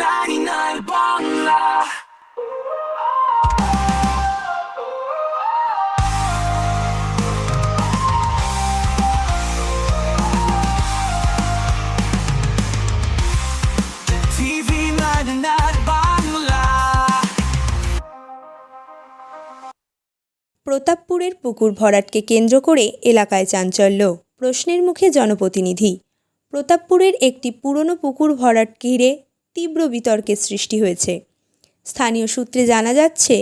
99 Bangla TV 99 Bangla প্রতাপপুরের পুকুর ভরাটকে কেন্দ্র করে এলাকায় চাঞ্চল্য। প্রশ্নের মুখে জনপ্রতিনিধি। প্রতাপপুরের একটি পুরনো পুকুর ভরাট ঘিরে তীব্র বিতর্কের সৃষ্টি হয়েছে। স্থানীয় সূত্রে জানা যাচ্ছে,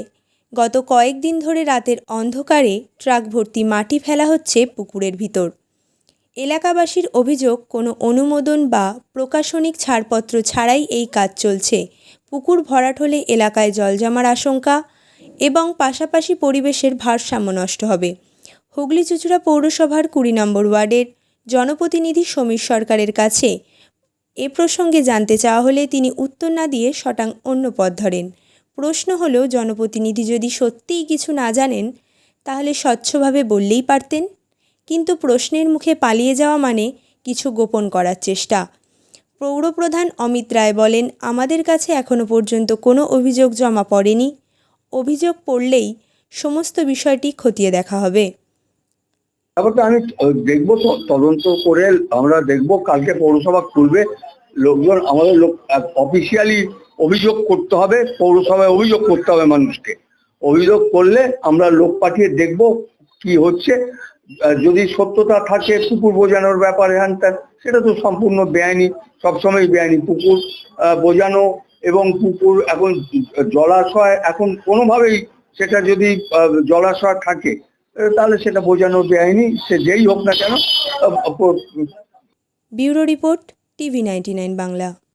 গত কয়েকদিন ধরে রাতের অন্ধকারে ট্রাক ভর্তি মাটি ফেলা হচ্ছে পুকুরের ভিতর। এলাকাবাসীর অভিযোগ, কোনো অনুমোদন বা প্রকাশনিক ছাড়পত্র ছাড়াই এই কাজ চলছে। পুকুর ভরাট হলে এলাকায় জল জমার আশঙ্কা এবং পাশাপাশি পরিবেশের ভারসাম্য নষ্ট হবে। হুগলি চুচুড়া পৌরসভার কুড়ি নম্বর ওয়ার্ডের জনপ্রতিনিধি সমীর সরকারের কাছে এ প্রসঙ্গে জানতে চাওয়া হলে তিনি উত্তর না দিয়ে শটাং অন্য পথ ধরেন। প্রশ্ন হলো, জনপ্রতিনিধি যদি সত্যিই কিছু না জানেন, তাহলে স্বচ্ছভাবে বললেই পারতেন? কিন্তু প্রশ্নের মুখে পালিয়ে যাওয়া মানে কিছু গোপন করার চেষ্টা। পৌরপ্রধান অমিত রায় বলেন, আমাদের কাছে এখনও পর্যন্ত কোনো অভিযোগ জমা পড়েনি। অভিযোগ পড়লেই সমস্ত বিষয়টি খতিয়ে দেখা হবে। ব্যাপারটা আমি দেখব তদন্ত করে আমরা দেখব, কালকে পৌরসভা খুলবে, লোকজন আমাদের লোক অফিসিয়ালি অভিযোগ করতে হবে, পৌরসভায় অভিযোগ করতে হবে মানুষকে। অভিযোগ করলে আমরা লোক পাঠিয়ে দেখব কি হচ্ছে। যদি সত্যতা থাকে, পুকুর বোঝানোর ব্যাপারে হ্যান সেটা তো সম্পূর্ণ বেআইনি, সবসময় বেআইনি। পুকুর বোঝানো এবং পুকুর এখন জলাশয়, এখন কোনোভাবেই সেটা যদি জলাশয় থাকে তাহলে সেটা বোঝানো যায়নি সে যেই হোক না কেন bureau report, TV ninety nine Bangla.